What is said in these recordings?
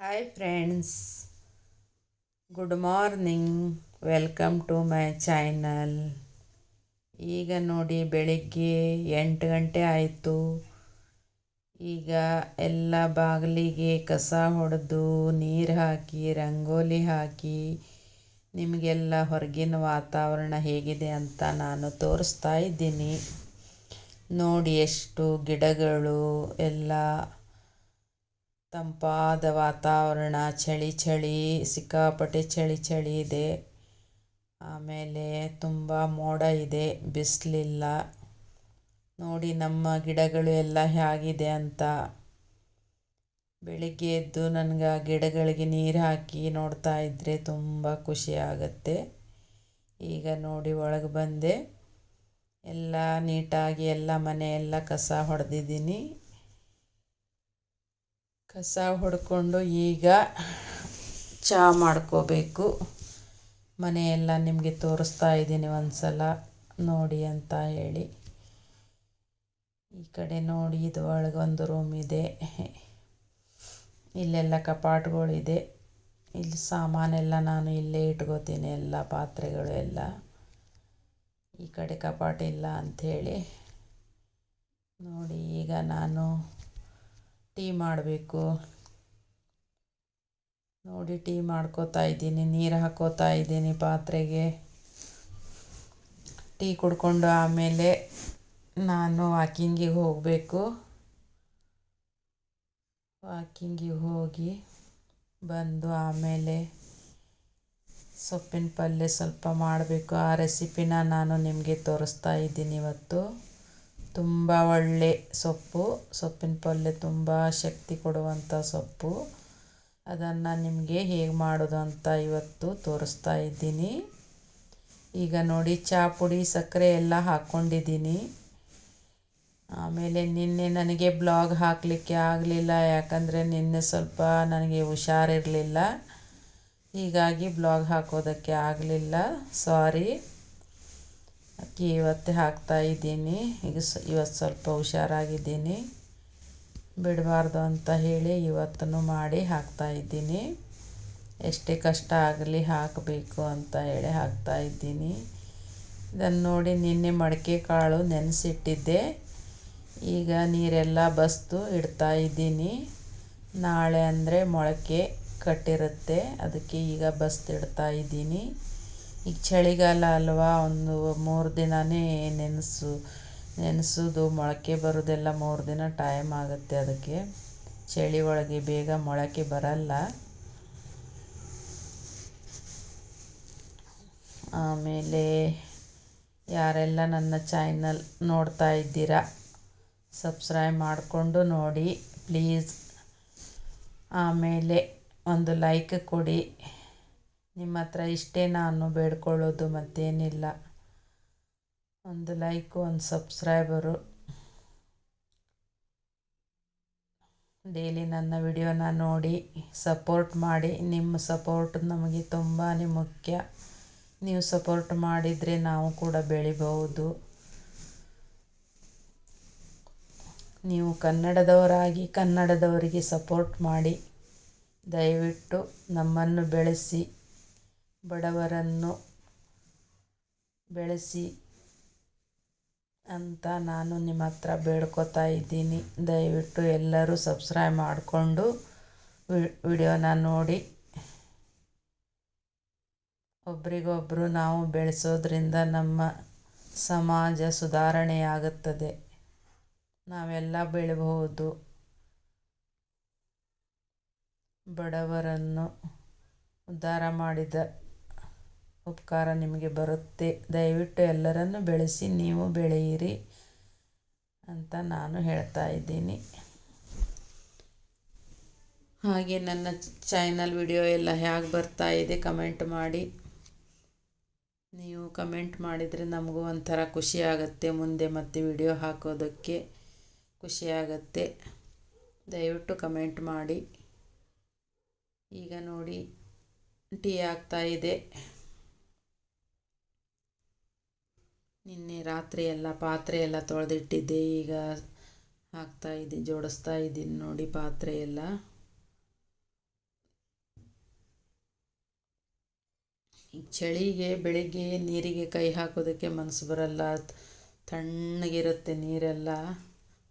Hi friends good morning welcome to my channel ಈಗ ನೋಡಿ, ಬೆಳಿಗ್ಗೆ ಎಂಟು ಗಂಟೆ ಆಯಿತು. ಈಗ ಎಲ್ಲ ಬಾಗಿಲಿಗೆ ಕಸ ಹೊಡೆದು ನೀರು ಹಾಕಿ, ರಂಗೋಲಿ ಹಾಕಿ, ನಿಮಗೆಲ್ಲ ಹೊರಗಿನ ವಾತಾವರಣ ಹೇಗಿದೆ ಅಂತ ನಾನು ತೋರಿಸ್ತಾ ಇದ್ದೀನಿ. ನೋಡಿ, ಎಷ್ಟು ಗಿಡಗಳು, ಎಲ್ಲ ತಂಪಾದ ವಾತಾವರಣ, ಚಳಿ ಚಳಿ, ಸಿಕ್ಕಾಪಟ್ಟೆ ಚಳಿ ಚಳಿ ಇದೆ. ಆಮೇಲೆ ತುಂಬ ಮೋಡ ಇದೆ, ಬಿಸಿಲಿಲ್ಲ. ನೋಡಿ ನಮ್ಮ ಗಿಡಗಳು ಎಲ್ಲ ಹೇಗಿದೆ ಅಂತ. ಬೆಳಿಗ್ಗೆ ಎದ್ದು ನನಗೆ ಆ ಗಿಡಗಳಿಗೆ ನೀರು ಹಾಕಿ ನೋಡ್ತಾ ಇದ್ದರೆ ತುಂಬ ಖುಷಿ ಆಗುತ್ತೆ. ಈಗ ನೋಡಿ ಒಳಗೆ ಬಂದೆ. ಎಲ್ಲ ನೀಟಾಗಿ ಎಲ್ಲ ಮನೆ ಎಲ್ಲ ಕಸ ಹೊಡೆದಿದ್ದೀನಿ. ಕಸ ಹೊಡ್ಕೊಂಡು ಈಗ ಚಹಾ ಮಾಡ್ಕೋಬೇಕು. ಮನೆಯೆಲ್ಲ ನಿಮಗೆ ತೋರಿಸ್ತಾ ಇದ್ದೀನಿ ಒಂದು ಸಲ ನೋಡಿ ಅಂತ ಹೇಳಿ. ಈ ಕಡೆ ನೋಡಿ ಇದು ಒಳಗೊಂದು ರೂಮ್ ಇದೆ. ಇಲ್ಲೆಲ್ಲ ಕಪಾಟ್ಗಳಿದೆ. ಇಲ್ಲಿ ಸಾಮಾನೆಲ್ಲ ನಾನು ಇಲ್ಲೇ ಇಟ್ಕೋತೀನಿ, ಎಲ್ಲ ಪಾತ್ರೆಗಳು ಎಲ್ಲ. ಈ ಕಡೆ ಕಪಾಟಿಲ್ಲ ಅಂಥೇಳಿ ನೋಡಿ, ಈಗ ನಾನು ಟೀ ಮಾಡಬೇಕು. ನೋಡಿ ಟೀ ಮಾಡ್ಕೋತಾ ಇದ್ದೀನಿ, ನೀರು ಹಾಕೋತಾ ಇದ್ದೀನಿ ಪಾತ್ರೆಗೆ. ಟೀ ಕುಡ್ಕೊಂಡು ಆಮೇಲೆ ನಾನು ವಾಕಿಂಗಿಗೆ ಹೋಗಬೇಕು. ವಾಕಿಂಗಿಗೆ ಹೋಗಿ ಬಂದು ಆಮೇಲೆ ಸೊಪ್ಪಿನ ಪಲ್ಯ ಸ್ವಲ್ಪ ಮಾಡಬೇಕು. ಆ ರೆಸಿಪಿನ ನಾನು ನಿಮಗೆ ತೋರಿಸ್ತಾ ಇದ್ದೀನಿ ಇವತ್ತು. ತುಂಬ ಒಳ್ಳೆ ಸೊಪ್ಪು. ಸೊಪ್ಪಿನ ಪಲ್ಯ ತುಂಬ ಶಕ್ತಿ ಕೊಡುವಂಥ ಸೊಪ್ಪು. ಅದನ್ನು ನಿಮಗೆ ಹೇಗೆ ಮಾಡೋದು ಅಂತ ಇವತ್ತು ತೋರಿಸ್ತಾ ಇದ್ದೀನಿ. ಈಗ ನೋಡಿ ಚಹಾ ಪುಡಿ, ಸಕ್ಕರೆ ಎಲ್ಲ ಹಾಕ್ಕೊಂಡಿದ್ದೀನಿ ಆಮೇಲೆ ನಿನ್ನೆ ನನಗೆ ಬ್ಲಾಗ್ ಹಾಕಲಿಕ್ಕೆ ಆಗಲಿಲ್ಲ, ಯಾಕಂದರೆ ನಿನ್ನೆ ಸ್ವಲ್ಪ ನನಗೆ ಹುಷಾರಿರಲಿಲ್ಲ. ಹೀಗಾಗಿ ಬ್ಲಾಗ್ ಹಾಕೋದಕ್ಕೆ ಆಗಲಿಲ್ಲ. ಸಾರಿ. ಅಕ್ಕಿ ಇವತ್ತೇ ಹಾಕ್ತಾ ಇದ್ದೀನಿ. ಈಗ ಸ, ಇವತ್ತು ಸ್ವಲ್ಪ ಹುಷಾರಾಗಿದ್ದೀನಿ. ಬಿಡಬಾರ್ದು ಅಂತ ಹೇಳಿ ಇವತ್ತೂ ಮಾಡಿ ಹಾಕ್ತಾ ಇದ್ದೀನಿ. ಎಷ್ಟೇ ಕಷ್ಟ ಆಗಲಿ ಹಾಕಬೇಕು ಅಂತ ಹೇಳಿ ಹಾಕ್ತಾ ಇದ್ದೀನಿ. ಇದನ್ನು ನೋಡಿ ನಿನ್ನೆ ಮಡಕೆ ಕಾಳು ನೆನೆಸಿಟ್ಟಿದ್ದೆ. ಈಗ ನೀರೆಲ್ಲ ಬಸ್ತು ಇಡ್ತಾ ಇದ್ದೀನಿ. ನಾಳೆ ಅಂದರೆ ಮೊಳಕೆ ಕಟ್ಟಿರುತ್ತೆ. ಅದಕ್ಕೆ ಈಗ ಬಸ್ದಿಡ್ತಾ ಇದ್ದೀನಿ. ಈಗ ಚಳಿಗಾಲ ಅಲ್ವಾ, ಒಂದು ಮೂರು ದಿನವೇ ನೆನೆಸು, ನೆನೆಸೋದು, ಮೊಳಕೆ ಬರೋದೆಲ್ಲ ಮೂರು ದಿನ ಟೈಮ್ ಆಗುತ್ತೆ ಅದಕ್ಕೆ. ಚಳಿ ಒಳಗೆ ಬೇಗ ಮೊಳಕೆ ಬರಲ್ಲ. ಆಮೇಲೆ ಯಾರೆಲ್ಲ ನನ್ನ ಚಾನಲ್ ನೋಡ್ತಾ ಇದ್ದೀರಾ ಸಬ್ಸ್ಕ್ರೈಬ್ ಮಾಡಿಕೊಂಡು ನೋಡಿ ಪ್ಲೀಸ್ ಆಮೇಲೆ ಒಂದು ಲೈಕ್ ಕೊಡಿ. ನಿಮ್ಮ ಹತ್ರ ಇಷ್ಟೇ ನಾನು ಬೇಡ್ಕೊಳ್ಳೋದು ಮತ್ತೇನಿಲ್ಲ. ಒಂದು ಲೈಕು ಒಂದು ಸಬ್ಸ್ಕ್ರೈಬರು ಡೈಲಿ ನನ್ನ ವಿಡಿಯೋನ ನೋಡಿ ಸಪೋರ್ಟ್ ಮಾಡಿ. ನಿಮ್ಮ ಸಪೋರ್ಟ್ ನಮಗೆ ತುಂಬಾ ಮುಖ್ಯ. ನೀವು ಸಪೋರ್ಟ್ ಮಾಡಿದರೆ ನಾವು ಕೂಡ ಬೆಳಿಬಹುದು. ನೀವು ಕನ್ನಡದವರಾಗಿ ಕನ್ನಡದವರಿಗೆ ಸಪೋರ್ಟ್ ಮಾಡಿ. ದಯವಿಟ್ಟು ನಮ್ಮನ್ನು ಬೆಳೆಸಿ. ಬಡವರನ್ನು ಬೆಳೆಸಿ ಅಂತ ನಾನು ನಿಮ್ಮ ಹತ್ರ ಬೇಡ್ಕೊತಾ ಇದ್ದೀನಿ. ದಯವಿಟ್ಟು ಎಲ್ಲರೂ ಸಬ್ಸ್ಕ್ರೈಬ್ ಮಾಡಿಕೊಂಡು ವಿಡಿಯೋನ ನೋಡಿ. ಒಬ್ರಿಗೊಬ್ಬರು ನಾವು ಬೆಳೆಸೋದ್ರಿಂದ ನಮ್ಮ ಸಮಾಜ ಸುಧಾರಣೆಯಾಗುತ್ತದೆ. ನಾವೆಲ್ಲ ಬೆಳಬಹುದು. ಬಡವರನ್ನು ಉದ್ಧಾರ ಮಾಡಿದ ಉಪಕಾರ ನಿಮಗೆ ಬರುತ್ತೆ. ದಯವಿಟ್ಟು ಎಲ್ಲರನ್ನು ಬೆಳೆಸಿ, ನೀವು ಬೆಳೆಯಿರಿ ಅಂತ ನಾನು ಹೇಳ್ತಾ ಇದ್ದೀನಿ. ಹಾಗೆ ನನ್ನ ಚಾನಲ್ ವಿಡಿಯೋ ಎಲ್ಲ ಹೇಗೆ ಬರ್ತಾ ಇದೆ ಕಮೆಂಟ್ ಮಾಡಿ. ನೀವು ಕಮೆಂಟ್ ಮಾಡಿದರೆ ನಮಗೂ ಒಂಥರ ಖುಷಿ ಆಗುತ್ತೆ. ಮುಂದೆ ಮತ್ತೆ ವಿಡಿಯೋ ಹಾಕೋದಕ್ಕೆ ಖುಷಿಯಾಗತ್ತೆ ದಯವಿಟ್ಟು ಕಮೆಂಟ್ ಮಾಡಿ. ಈಗ ನೋಡಿ ಟೀ ಆಗ್ತಾ ಇದೆ. ನಿನ್ನೆ ರಾತ್ರಿ ಎಲ್ಲ ಪಾತ್ರೆ ಎಲ್ಲ ತೊಳೆದಿಟ್ಟಿದ್ದೆ, ಈಗ ಹಾಕ್ತಾ ಇದ್ದೆ, ಜೋಡಿಸ್ತಾ ಇದ್ದೀನಿ ನೋಡಿ ಪಾತ್ರೆ ಎಲ್ಲ. ಚಳಿಗೆ, ಬೆಳಿಗ್ಗೆ ನೀರಿಗೆ ಕೈ ಹಾಕೋದಕ್ಕೆ ಮನಸ್ಸು ಬರಲ್ಲ, ತಣ್ಣಗಿರುತ್ತೆ ನೀರೆಲ್ಲ.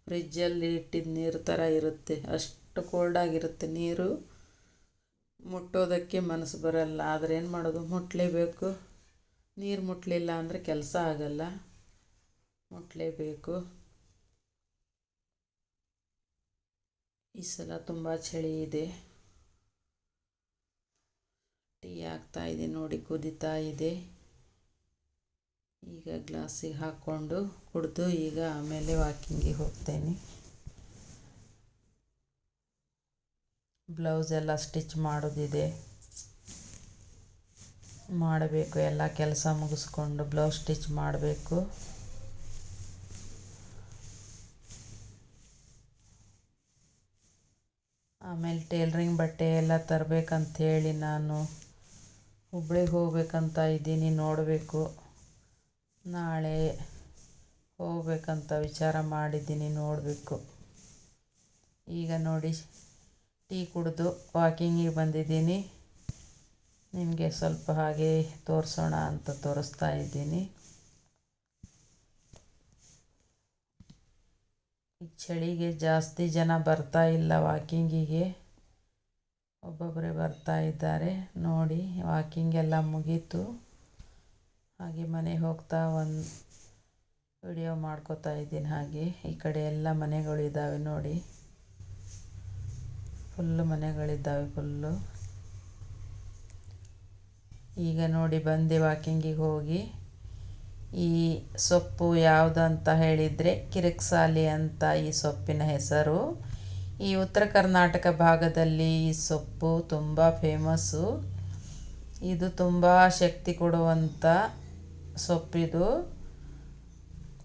ಫ್ರಿಜ್ಜಲ್ಲಿ ಇಟ್ಟಿದ್ದ ನೀರು ಥರ ಇರುತ್ತೆ, ಅಷ್ಟು ಕೋಲ್ಡಾಗಿರುತ್ತೆ ನೀರು. ಮುಟ್ಟೋದಕ್ಕೆ ಮನಸ್ಸು ಬರಲ್ಲ, ಆದರೆ ಏನು ಮಾಡೋದು ಮುಟ್ಟಲೇಬೇಕು ನೀರು ಮುಟ್ಟಲಿಲ್ಲ ಅಂದರೆ ಕೆಲಸ ಆಗಲ್ಲ. ಮುಟ್ಟಲೇಬೇಕು ಈ ಸಲ ತುಂಬ ಚಳಿ ಇದೆ. ಟೀ ಆಗ್ತಾ ಇದೆ ನೋಡಿ, ಕುದಿತಾ ಇದೆ. ಈಗ ಗ್ಲಾಸಿಗೆ ಹಾಕ್ಕೊಂಡು ಕುಡಿದು ಈಗ ಆಮೇಲೆ ವಾಕಿಂಗಿಗೆ ಹೋಗ್ತೇನೆ. ಬ್ಲೌಸ್ ಎಲ್ಲ ಸ್ಟಿಚ್ ಮಾಡೋದಿದೆ. ಮಾಡಬೇಕು, ಎಲ್ಲ ಕೆಲಸ ಮುಗಿಸ್ಕೊಂಡು ಬ್ಲೌಸ್ ಸ್ಟಿಚ್ ಮಾಡಬೇಕು. ಆಮೇಲೆ ಟೇಲ್ರಿಂಗ್ ಬಟ್ಟೆ ಎಲ್ಲ ತರಬೇಕಂಥೇಳಿ ನಾನು ಹುಬ್ಳಿಗೆ ಹೋಗ್ಬೇಕಂತ ಇದ್ದೀನಿ, ನೋಡಬೇಕು. ನಾಳೆ ಹೋಗ್ಬೇಕಂತ ವಿಚಾರ ಮಾಡಿದ್ದೀನಿ, ನೋಡಬೇಕು. ಈಗ ನೋಡಿ, ಟೀ ಕುಡಿದು ವಾಕಿಂಗಿಗೆ ಬಂದಿದ್ದೀನಿ. ನಿಮಗೆ ಸ್ವಲ್ಪ ಹಾಗೆ ತೋರಿಸೋಣ ಅಂತ ತೋರಿಸ್ತಾ ಇದ್ದೀನಿ. ಈ ಚಳಿಗೆ ಜಾಸ್ತಿ ಜನ ಬರ್ತಾ ಇಲ್ಲ ವಾಕಿಂಗಿಗೆ. ಒಬ್ಬೊಬ್ಬರೇ ಬರ್ತಾ ಇದ್ದಾರೆ. ನೋಡಿ, ವಾಕಿಂಗ್ ಎಲ್ಲ ಮುಗೀತು. ಹಾಗೆ ಮನೆಗೆ ಹೋಗ್ತಾ ಒಂದು ವಿಡಿಯೋ ಮಾಡ್ಕೋತಾ ಇದ್ದೀನಿ ಹಾಗೆ. ಈ ಕಡೆ ಎಲ್ಲ ಮನೆಗಳಿದ್ದಾವೆ ನೋಡಿ. ಫುಲ್ಲು ಮನೆಗಳಿದ್ದಾವೆ ಫುಲ್ಲು. ಈಗ ನೋಡಿ ಬಂದೆ ವಾಕಿಂಗಿಗೆ ಹೋಗಿ. ಈ ಸೊಪ್ಪು ಯಾವುದಂತ ಹೇಳಿದರೆ ಕಿರಿಕ್ಸಾಲಿ ಅಂತ ಈ ಸೊಪ್ಪಿನ ಹೆಸರು. ಈ ಉತ್ತರ ಕರ್ನಾಟಕ ಭಾಗದಲ್ಲಿ ಈ ಸೊಪ್ಪು ತುಂಬ ಫೇಮಸ್ಸು. ಇದು ತುಂಬ ಶಕ್ತಿ ಕೊಡುವಂಥ ಸೊಪ್ಪಿದು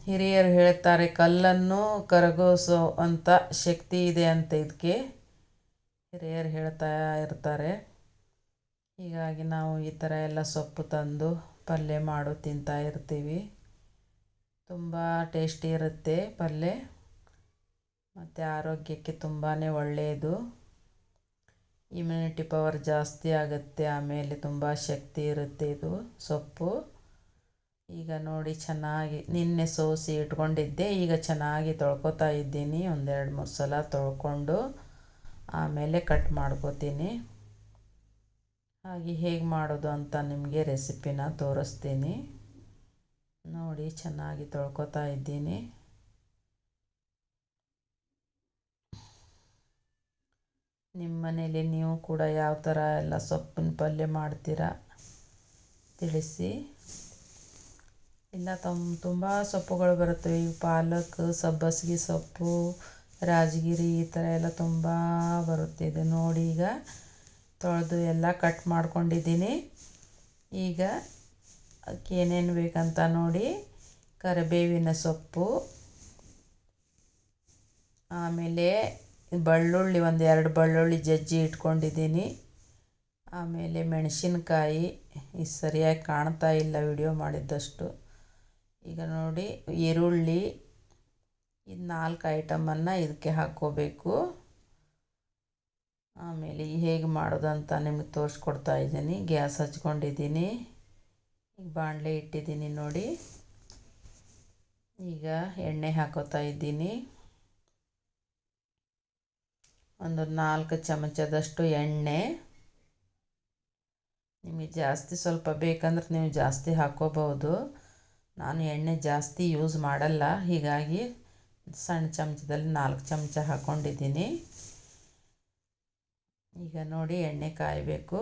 ಹಿರಿಯರು ಹೇಳ್ತಾರೆ, ಕಲ್ಲನ್ನು ಕರಗೋಸೋ ಅಂತ ಶಕ್ತಿ ಇದೆ ಅಂತ ಇದಕ್ಕೆ ಹಿರಿಯರು ಹೇಳ್ತಾ ಇರ್ತಾರೆ. ಹೀಗಾಗಿ ನಾವು ಈ ಥರ ಎಲ್ಲ ಸೊಪ್ಪು ತಂದು ಪಲ್ಯ ಮಾಡು ತಿಂತಾ ಇರ್ತೀವಿ. ತುಂಬ ಟೇಸ್ಟಿ ಇರುತ್ತೆ ಪಲ್ಯ. ಮತ್ತು ಆರೋಗ್ಯಕ್ಕೆ ತುಂಬಾ ಒಳ್ಳೆಯದು. ಇಮ್ಯುನಿಟಿ ಪವರ್ ಜಾಸ್ತಿ ಆಗುತ್ತೆ, ಆಮೇಲೆ ತುಂಬ ಶಕ್ತಿ ಇರುತ್ತೆ ಇದು ಸೊಪ್ಪು. ಈಗ ನೋಡಿ ಚೆನ್ನಾಗಿ, ನಿನ್ನೆ ಸೋಸಿ ಇಟ್ಕೊಂಡಿದ್ದೆ, ಈಗ ಚೆನ್ನಾಗಿ ತೊಳ್ಕೊತಾ ಇದ್ದೀನಿ, ಒಂದೆರಡು ಮೂರು ಸಲ ತೊಳ್ಕೊಂಡು ಆಮೇಲೆ ಕಟ್ ಮಾಡ್ಕೋತೀನಿ. ಹಾಗೆ ಹೇಗೆ ಮಾಡೋದು ಅಂತ ನಿಮಗೆ ರೆಸಿಪಿನ ತೋರಿಸ್ತೀನಿ. ನೋಡಿ, ಚೆನ್ನಾಗಿ ತೊಳ್ಕೊತಾ ಇದ್ದೀನಿ. ನಿಮ್ಮ ಮನೇಲಿ ನೀವು ಕೂಡ ಯಾವ ಥರ ಎಲ್ಲ ಸೊಪ್ಪಿನ ಪಲ್ಯ ಮಾಡ್ತೀರಾ ತಿಳಿಸಿ. ಇಲ್ಲ ತಮ್ಮ ತುಂಬ ಸೊಪ್ಪುಗಳು ಬರುತ್ತವೆ ಈ ಪಾಲಕ್, ಸಬ್ಬಸಿಗೆ ಸೊಪ್ಪು, ರಾಜಗಿರಿ ಈ ಥರ ಎಲ್ಲ ತುಂಬ ಬರುತ್ತೆ. ಇದು ನೋಡಿ ಈಗ ತೊಳೆದು ಎಲ್ಲ ಕಟ್ ಮಾಡ್ಕೊಂಡಿದ್ದೀನಿ. ಈಗ ಅದಕ್ಕೆ ಏನೇನು ಬೇಕಂತ ನೋಡಿ, ಕರಿಬೇವಿನ ಸೊಪ್ಪು, ಆಮೇಲೆ ಬೆಳ್ಳುಳ್ಳಿ, ಒಂದು ಎರಡು ಬೆಳ್ಳುಳ್ಳಿ ಜಜ್ಜಿ ಇಟ್ಕೊಂಡಿದ್ದೀನಿ. ಆಮೇಲೆ ಮೆಣಸಿನ್ಕಾಯಿ ಇದು ಸರಿಯಾಗಿ ಕಾಣ್ತಾ ಇಲ್ಲ ವಿಡಿಯೋ ಮಾಡಿದ್ದಷ್ಟು. ಈಗ ನೋಡಿ, ಈರುಳ್ಳಿ, ಇದು ನಾಲ್ಕು ಐಟಮನ್ನು ಇದಕ್ಕೆ ಹಾಕ್ಕೋಬೇಕು. ಆಮೇಲೆ ಹೇಗೆ ಮಾಡೋದಂತ ನಿಮಗೆ ತೋರಿಸ್ಕೊಡ್ತಾ ಇದ್ದೀನಿ. ಗ್ಯಾಸ್ ಹಚ್ಕೊಂಡಿದ್ದೀನಿ. ಈಗ ಬಾಣಲೆ ಇಟ್ಟಿದ್ದೀನಿ ನೋಡಿ. ಈಗ ಎಣ್ಣೆ ಹಾಕೋತಾ ಇದ್ದೀನಿ. ಒಂದು ನಾಲ್ಕು ಚಮಚದಷ್ಟು ಎಣ್ಣೆ. ನಿಮಗೆ ಜಾಸ್ತಿ ಸ್ವಲ್ಪ ಬೇಕಂದ್ರೆ ನೀವು ಜಾಸ್ತಿ ಹಾಕೋಬಹುದು. ನಾನು ಎಣ್ಣೆ ಜಾಸ್ತಿ ಯೂಸ್ ಮಾಡಲ್ಲ. ಹೀಗಾಗಿ ಸಣ್ಣ ಚಮಚದಲ್ಲಿ ನಾಲ್ಕು ಚಮಚ ಹಾಕ್ಕೊಂಡಿದ್ದೀನಿ ಈಗ ನೋಡಿ ಎಣ್ಣೆ ಕಾಯಬೇಕು.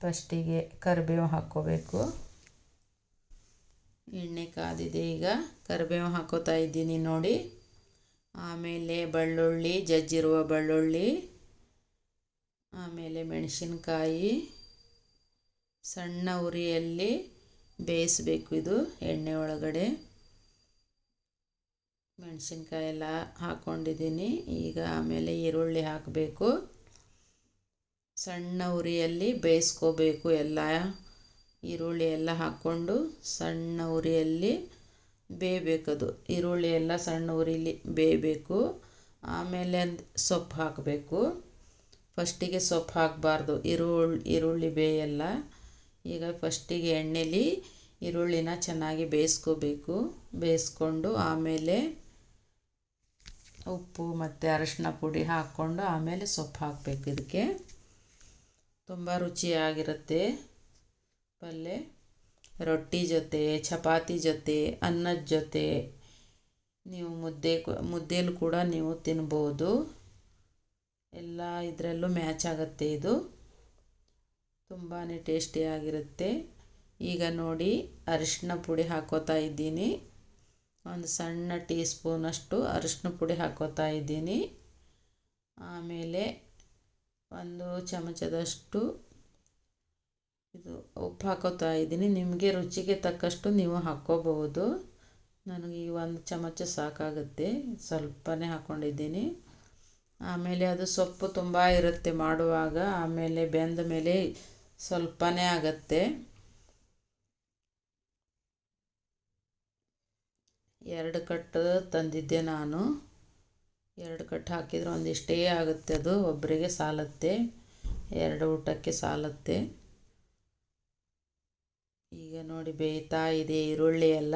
ಫಸ್ಟಿಗೆ ಕರಿಬೇವು ಹಾಕ್ಕೋಬೇಕು. ಎಣ್ಣೆ ಕಾದಿದೆ ಈಗ. ಕರಿಬೇವು ಹಾಕೋತಾ ಇದ್ದೀನಿ ನೋಡಿ. ಆಮೇಲೆ ಬೆಳ್ಳುಳ್ಳಿ, ಜಜ್ಜಿರುವ ಬೆಳ್ಳುಳ್ಳಿ, ಆಮೇಲೆ ಮೆಣಸಿನ್ಕಾಯಿ, ಸಣ್ಣ ಉರಿಯಲ್ಲಿ ಬೇಯಿಸಬೇಕು ಇದು ಎಣ್ಣೆ ಒಳಗಡೆ. ಮೆಣಸಿನ್ಕಾಯಿ ಎಲ್ಲ ಹಾಕ್ಕೊಂಡಿದ್ದೀನಿ ಈಗ ಆಮೇಲೆ ಈರುಳ್ಳಿ ಹಾಕಬೇಕು. ಸಣ್ಣ ಉರಿಯಲ್ಲಿ ಬೇಯಿಸ್ಕೋಬೇಕು ಎಲ್ಲ. ಈರುಳ್ಳಿ ಎಲ್ಲ ಹಾಕ್ಕೊಂಡು ಸಣ್ಣ ಉರಿಯಲ್ಲಿ ಬೇಯಬೇಕದು ಈರುಳ್ಳಿ ಎಲ್ಲ ಸಣ್ಣ ಉರಿಲಿ ಬೇಯಬೇಕು. ಆಮೇಲೆ ಸೊಪ್ಪು ಹಾಕಬೇಕು. ಫಸ್ಟಿಗೆ ಸೊಪ್ಪು ಹಾಕಬಾರ್ದು. ಈರುಳ್ಳಿ ಈರುಳ್ಳಿ ಬೇಯಲ್ಲ. ಈಗ ಫಸ್ಟಿಗೆ ಎಣ್ಣೆಲಿ ಈರುಳ್ಳಿನ ಚೆನ್ನಾಗಿ ಬೇಯಿಸ್ಕೋಬೇಕು. ಬೇಯಿಸ್ಕೊಂಡು ಆಮೇಲೆ ಉಪ್ಪು ಮತ್ತು ಅರಶಿನ ಪುಡಿ ಹಾಕ್ಕೊಂಡು ಆಮೇಲೆ ಸೊಪ್ಪು ಹಾಕಬೇಕು ಇದಕ್ಕೆ. ತುಂಬ ರುಚಿಯಾಗಿರುತ್ತೆ ಪಲ್ಯ ರೊಟ್ಟಿ ಜೊತೆ, ಚಪಾತಿ ಜೊತೆ, ಅನ್ನದ ಜೊತೆ ನೀವು ಮುದ್ದೆ ಮುದ್ದೆಲು ಕೂಡ ನೀವು ತಿನ್ಬೋದು. ಎಲ್ಲ ಇದರಲ್ಲೂ ಮ್ಯಾಚ್ ಆಗುತ್ತೆ ಇದು. ತುಂಬಾ ಟೇಸ್ಟಿಯಾಗಿರುತ್ತೆ. ಈಗ ನೋಡಿ ಅರಿಶಿನ ಪುಡಿ ಹಾಕೋತಾ ಇದ್ದೀನಿ. ಒಂದು ಸಣ್ಣ ಟೀ ಸ್ಪೂನಷ್ಟು ಅರಿಶಿನ ಪುಡಿ ಹಾಕೋತಾ ಇದ್ದೀನಿ. ಆಮೇಲೆ ಒಂದು ಚಮಚದಷ್ಟು ಇದು ಉಪ್ಪು ಹಾಕೋತಾ ಇದ್ದೀನಿ. ನಿಮಗೆ ರುಚಿಗೆ ತಕ್ಕಷ್ಟು ನೀವು ಹಾಕ್ಕೋಬಹುದು ನನಗೆ ಈ ಒಂದು ಚಮಚ ಸಾಕಾಗುತ್ತೆ, ಸ್ವಲ್ಪನೇ ಹಾಕ್ಕೊಂಡಿದ್ದೀನಿ ಆಮೇಲೆ ಅದು ಸೊಪ್ಪು ತುಂಬ ಇರುತ್ತೆ ಮಾಡುವಾಗ, ಆಮೇಲೆ ಬೆಂದ ಮೇಲೆ ಸ್ವಲ್ಪನೇ ಆಗುತ್ತೆ. ಎರಡು ಕಟ್ಟು ತಂದಿದ್ದೆ ನಾನು. ಎರಡು ಕಟ್ಟು ಹಾಕಿದರೆ ಒಂದಿಷ್ಟೇ ಆಗುತ್ತೆ ಅದು. ಒಬ್ಬರಿಗೆ ಸಾಲತ್ತೆ. ಎರಡು ಊಟಕ್ಕೆ ಸಾಲತ್ತೆ. ಈಗ ನೋಡಿ ಬೇಯ್ತಾ ಇದೆ ಈರುಳ್ಳಿ ಎಲ್ಲ.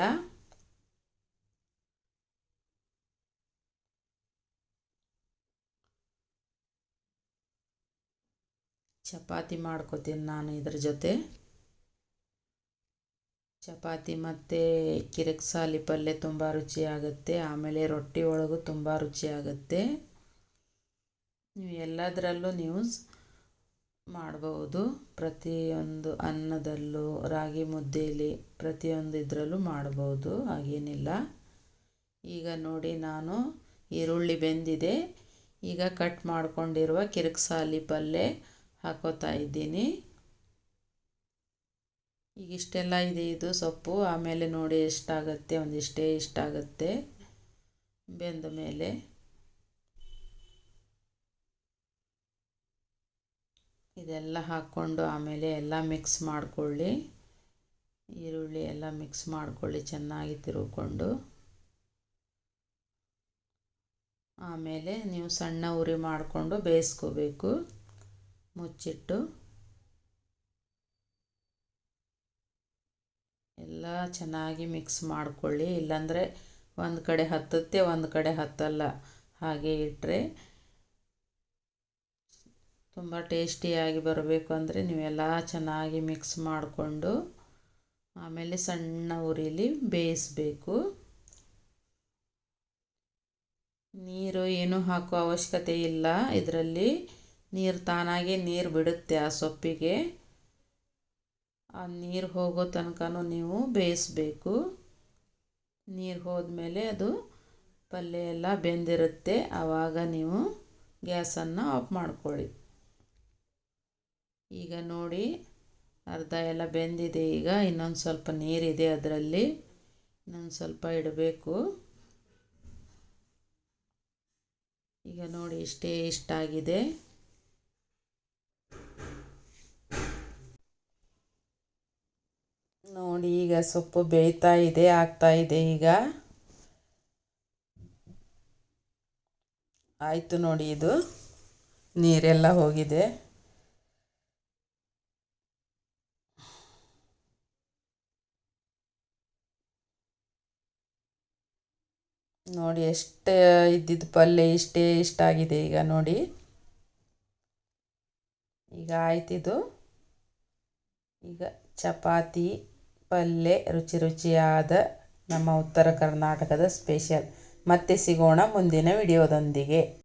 ಚಪಾತಿ ಮಾಡ್ಕೋತೀನಿ ನಾನು ಇದ್ರ ಜೊತೆ. ಚಪಾತಿ ಮತ್ತು ಕಿರಿಕ್ಸಾಲಿ ಪಲ್ಯ ತುಂಬ ರುಚಿಯಾಗುತ್ತೆ. ಆಮೇಲೆ ರೊಟ್ಟಿ ಒಳಗೂ ತುಂಬ ರುಚಿಯಾಗುತ್ತೆ. ನೀವು ಎಲ್ಲದರಲ್ಲೂ ನೀವು ಮಾಡಬಹುದು. ಪ್ರತಿಯೊಂದು ಅನ್ನದಲ್ಲೂ, ರಾಗಿ ಮುದ್ದೆಯಲ್ಲಿ ಪ್ರತಿಯೊಂದು ಇದರಲ್ಲೂ ಮಾಡ್ಬೋದು ಹಾಗೇನಿಲ್ಲ. ಈಗ ನೋಡಿ ನಾನು ಈರುಳ್ಳಿ ಬೆಂದಿದೆ. ಈಗ ಕಟ್ ಮಾಡ್ಕೊಂಡಿರುವ ಕಿರಿಕ್ಸಾಲಿ ಪಲ್ಯ ಹಾಕೋತಾ ಇದ್ದೀನಿ. ಈಗ ಇಷ್ಟೆಲ್ಲ ಇದೆ ಇದು ಸೊಪ್ಪು. ಆಮೇಲೆ ನೋಡಿ ಎಷ್ಟಾಗುತ್ತೆ, ಒಂದಿಷ್ಟೇ ಇಷ್ಟಾಗುತ್ತೆ. ಬೆಂದ ಮೇಲೆ ಇದೆಲ್ಲ ಹಾಕ್ಕೊಂಡು ಆಮೇಲೆ ಎಲ್ಲ ಮಿಕ್ಸ್ ಮಾಡಿಕೊಳ್ಳಿ. ಈರುಳ್ಳಿ ಎಲ್ಲ ಮಿಕ್ಸ್ ಮಾಡಿಕೊಳ್ಳಿ, ಚೆನ್ನಾಗಿ ತಿರುಗಿಕೊಂಡು. ಆಮೇಲೆ ನೀವು ಸಣ್ಣ ಉರಿ ಮಾಡಿಕೊಂಡು ಬೇಯಿಸ್ಕೋಬೇಕು. ಮುಚ್ಚಿಟ್ಟು ಎಲ್ಲ ಚೆನ್ನಾಗಿ ಮಿಕ್ಸ್ ಮಾಡಿಕೊಳ್ಳಿ. ಇಲ್ಲಾಂದರೆ ಒಂದು ಕಡೆ ಹತ್ತುತ್ತೆ, ಒಂದು ಕಡೆ ಹತ್ತಲ್ಲ. ಹಾಗೆ ಇಟ್ಟರೆ ತುಂಬ ಟೇಸ್ಟಿಯಾಗಿ ಬರಬೇಕು ಅಂದರೆ ನೀವೆಲ್ಲ ಚೆನ್ನಾಗಿ ಮಿಕ್ಸ್ ಮಾಡಿಕೊಂಡು ಆಮೇಲೆ ಸಣ್ಣ ಉರಿಲಿ ಬೇಯಿಸಬೇಕು. ನೀರು ಏನು ಹಾಕೋ ಅವಶ್ಯಕತೆ ಇಲ್ಲ. ಇದರಲ್ಲಿ ನೀರು ತಾನಾಗೆ ನೀರು ಬಿಡುತ್ತೆ ಆ ಸೊಪ್ಪಿಗೆ. ಆ ನೀರು ಹೋಗೋ ತನಕನೂ ನೀವು ಬೇಯಿಸ್ಬೇಕು. ನೀರು ಹೋದ್ಮೇಲೆ ಅದು ಪಲ್ಯ ಎಲ್ಲ ಬೆಂದಿರುತ್ತೆ. ಆವಾಗ ನೀವು ಗ್ಯಾಸನ್ನು ಆಫ್ ಮಾಡ್ಕೊಳ್ಳಿ. ಈಗ ನೋಡಿ, ಅರ್ಧ ಎಲ್ಲ ಬೆಂದಿದೆ. ಈಗ ಇನ್ನೊಂದು ಸ್ವಲ್ಪ ನೀರಿದೆ ಅದರಲ್ಲಿ. ಇನ್ನೊಂದು ಸ್ವಲ್ಪ ಇಡಬೇಕು. ಈಗ ನೋಡಿ, ಇಷ್ಟೇ ಇಷ್ಟ ನೋಡಿ, ಈಗ ಸೊಪ್ಪು ಬೇಯ್ತಾ ಇದೆ, ಆಗ್ತಾ ಇದೆ ಈಗ. ಆಯಿತು ನೋಡಿ ಇದು. ನೀರೆಲ್ಲ ಹೋಗಿದೆ. ನೋಡಿ, ಎಷ್ಟು ಇದ್ದಿದ್ದು ಪಲ್ಯ ಇಷ್ಟೇ ಇಷ್ಟ ಆಗಿದೆ ಈಗ ನೋಡಿ. ಈಗ ಆಯ್ತಿದು. ಈಗ ಚಪಾತಿ. ಪಲ್ಯ ರುಚಿ ರುಚಿಯಾದ ನಮ್ಮ ಉತ್ತರ ಕರ್ನಾಟಕದ ಸ್ಪೆಷಲ್ ಮತ್ತೆ ಸಿಗೋಣ ಮುಂದಿನ ವಿಡಿಯೋದೊಂದಿಗೆ.